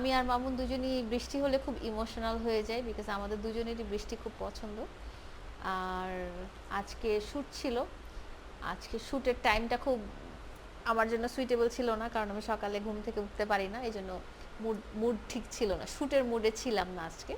আমি আর মামুন দুজনই বৃষ্টি হলে খুব ইমোশনাল হয়ে যায় বিকজ আমাদের দুজনেরই বৃষ্টি খুব পছন্দ। আর আজকে শ্যুট ছিল। আজকে শ্যুটের টাইমটা খুব আমার জন্য সুইটেবল ছিল না কারণ আমি সকালে ঘুম থেকে উঠতে পারি না, এই জন্য মুড মুড ঠিক ছিল না। শ্যুটের মুডে ছিলাম না আজকে।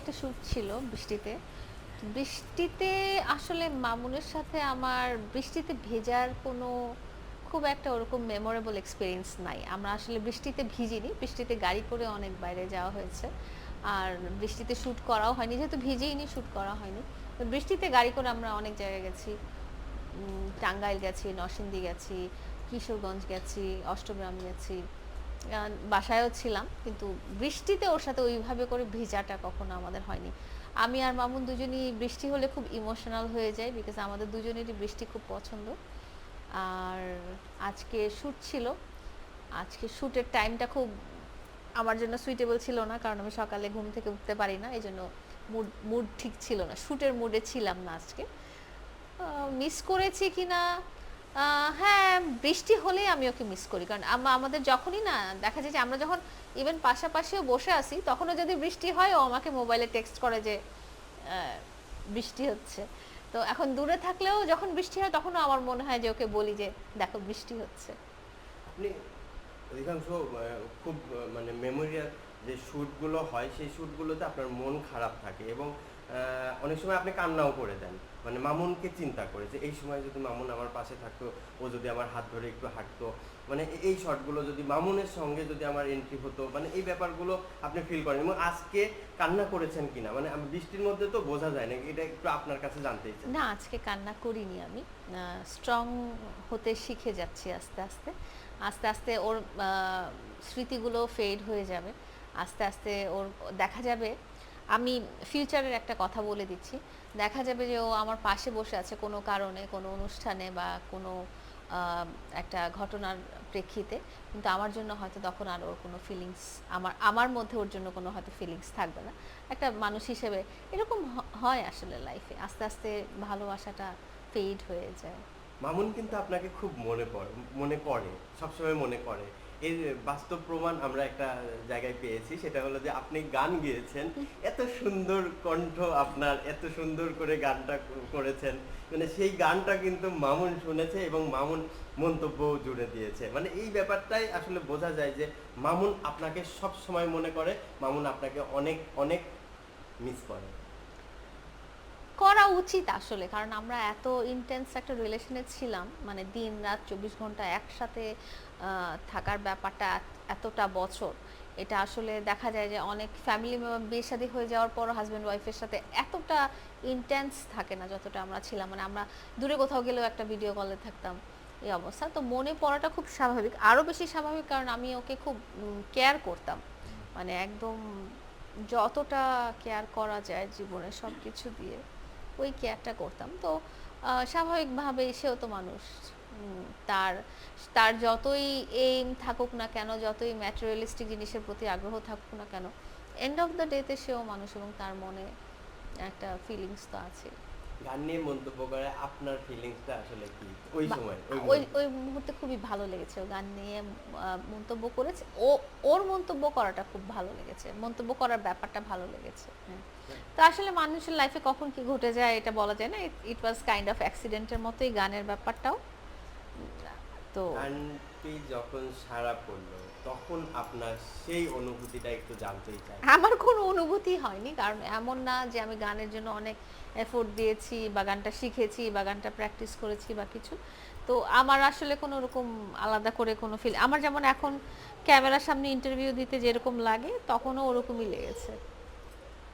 একটা শ্যুট ছিল বৃষ্টিতে। বৃষ্টিতে আসলে মামুনের সাথে আমার বৃষ্টিতে ভেজার কোনো খুব একটা ওরকম মেমোরেবল এক্সপিরিয়েন্স নাই। আমরা আসলে বৃষ্টিতে ভিজিনি, বৃষ্টিতে গাড়ি করে অনেক বাইরে যাওয়া হয়েছে। আর বৃষ্টিতে শ্যুট করাও হয়নি, যেহেতু ভিজেইনি শ্যুট করা হয়নি। তো বৃষ্টিতে গাড়ি করে আমরা অনেক জায়গায় গেছি। টাঙ্গাইল গেছি, নরসিংদী গেছি, কিশোরগঞ্জ গেছি, অষ্টগ্রাম গেছি। বাসায়ও ছিলাম, কিন্তু বৃষ্টিতে ওর সাথে ওইভাবে করে ভিজাটা কখনো আমাদের হয়নি। আমি আর মামুন দুজনই বৃষ্টি হলে খুব ইমোশনাল হয়ে যায় বিকজ আমাদের দুজনেরই বৃষ্টি খুব পছন্দ। আর আজকে শ্যুট ছিল। আজকে শ্যুটের টাইমটা খুব আমার জন্য সুইটেবল ছিল না, কারণ আমি সকালে ঘুম থেকে উঠতে পারি না এই জন্য মুড মুড ঠিক ছিল না। শ্যুটের মুডে ছিলাম না আজকে। মিস করেছি কি না হ্যাঁ বৃষ্টি হলেই আমি ওকে মিস করি। কারণ আমাদের যখনই না দেখা যায় যে আমরা যখন ইভেন পাশাপাশিও বসে আছি, তখনও যদি বৃষ্টি হয়, ও আমাকে মোবাইলে টেক্সট করে যে বৃষ্টি হচ্ছে। তো এখন দূরে থাকলেও যখন বৃষ্টি হয়, তখনও আমার মনে হয় যে ওকে বলি যে, দেখো, বৃষ্টি হচ্ছে। অধিকাংশ খুব মানে মেমোরিয়াল যে শ্যুটগুলো হয়, সেই শ্যুটগুলোতে আপনার মন খারাপ থাকে এবং অনেক সময় আপনি কান্নাও করে দেন। মানে মামুনকে চিন্তা করে যে এই সময় যদি মামুন আমার পাশে থাকতো, ও যদি আমার হাত ধরে একটু হাঁটতো মানে এই শটগুলো যদি মামুনের সঙ্গে যদি আমার এন্ট্রি হতো মানে এই ব্যাপারগুলো আপনি ফিল করেন এবং আজকে কান্না করেছেন কিনা? মানে আমি বৃষ্টির মধ্যে তো বোঝা যায় না, এটা একটু আপনার কাছে জানতে ইচ্ছে। না, আজকে কান্না করিনি আমি। স্ট্রং হতে শিখে যাচ্ছি আস্তে আস্তে। আস্তে আস্তে ওর স্মৃতিগুলো ফেড হয়ে যাবে। আস্তে আস্তে ওর, দেখা যাবে আমি ফিউচারের একটা কথা বলে দিচ্ছি। দেখা যাবে যে ও আমার পাশে বসে আছে কোনো কারণে, কোনো অনুষ্ঠানে বা কোনো একটা ঘটনার প্রেক্ষিতে। কিন্তু আমার জন্য হয়তো তখন আর ওর কোনো ফিলিংস আমার আমার মধ্যে ওর জন্য কোনো হয়তো ফিলিংস থাকবে না। একটা মানুষ হিসেবে এরকম হয় আসলে লাইফে আস্তে আস্তে ভালোবাসাটা ফেড হয়ে যায়। মামুন কিন্তু আপনাকে খুব মনে পড়ে, মনে করে সবসময় মনে করে এর বাস্তব প্রমাণ আমরা একটা জায়গায় পেয়েছি, সেটা হলো যে আপনি গান গেয়েছেন, এত সুন্দর কণ্ঠ আপনার, এত সুন্দর করে গানটা করেছেন মানে সেই গানটা কিন্তু মামুন শুনেছে এবং মামুন মন্তব্য জুড়ে দিয়েছে। মানে এই ব্যাপারটাই আসলে বোঝা যায় যে মামুন আপনাকে সব সময় মনে করে, মামুন আপনাকে অনেক অনেক মিস করে। করা উচিত আসলে, কারণ আমরা এত ইন্টেন্স একটা রিলেশনে ছিলাম মানে দিন রাত চব্বিশ ঘণ্টা একসাথে থাকার ব্যাপারটা এতটা বছর। এটা আসলে দেখা যায় যে অনেক ফ্যামিলি মেম্বার বিয়ে শাদী হয়ে যাওয়ার পর হাজব্যান্ড ওয়াইফের সাথে এতটা ইন্টেন্স থাকে না যতটা আমরা ছিলাম। মানে আমরা দূরে কোথাও গেলেও একটা ভিডিও কলে থাকতাম, এই অবস্থা। তো মনে পড়াটা খুব স্বাভাবিক। আরও বেশি স্বাভাবিক কারণ আমি ওকে খুব কেয়ার করতাম। মানে একদম যতটা কেয়ার করা যায় জীবনে সব কিছু দিয়ে, ওই কেয়ারটা করতাম। তো স্বাভাবিকভাবে সেও তো মানুষ। তার তার যতই এইম থাকুক না কেন যতই ম্যাটেরিয়ালিস্টিক জিনিসের প্রতি আগ্রহ থাকুক না কেন এন্ড অফ দ্য ডেতে সেও মানুষ এবং তার মনে একটা ফিলিংস তো আছে। গান নিয়ে মন্তব্য করে আপনার ফিলিংসটা আসলে কি? ওই সময় ওই ওই মুহূর্তে? খুবই ভালো লেগেছে। ও গান নিয়ে মন্তব্য করেছে। ও ওর মন্তব্য করাটা খুব ভালো লেগেছে। মন্তব্য করার ব্যাপারটা ভালো লেগেছে। হ্যাঁ। তো আসলে মানুষের লাইফে কখন কি ঘটে যায় এটা বলা যায় না। ইট ওয়াজ কাইন্ড অফ অ্যাক্সিডেন্টের মতোই গানের ব্যাপারটাও। তো গানটি যখন সারা পড়ল তখন আপনার সেই অনুভূতিটা একটু জানতেই চাই। আমার কোনো অনুভূতি হয়নি কারণ এমন না যে আমি গানের জন্য অনেক এফোর্ট দিয়েছি বা গানটা শিখেছি বা গানটা প্র্যাকটিস করেছি বা কিছু। তো আমার আসলে কোনো রকম আলাদা করে কোনো ফিল আমার যেমন এখন ক্যামেরার সামনে ইন্টারভিউ দিতে যেরকম লাগে তখনও ওরকমই লেগেছে।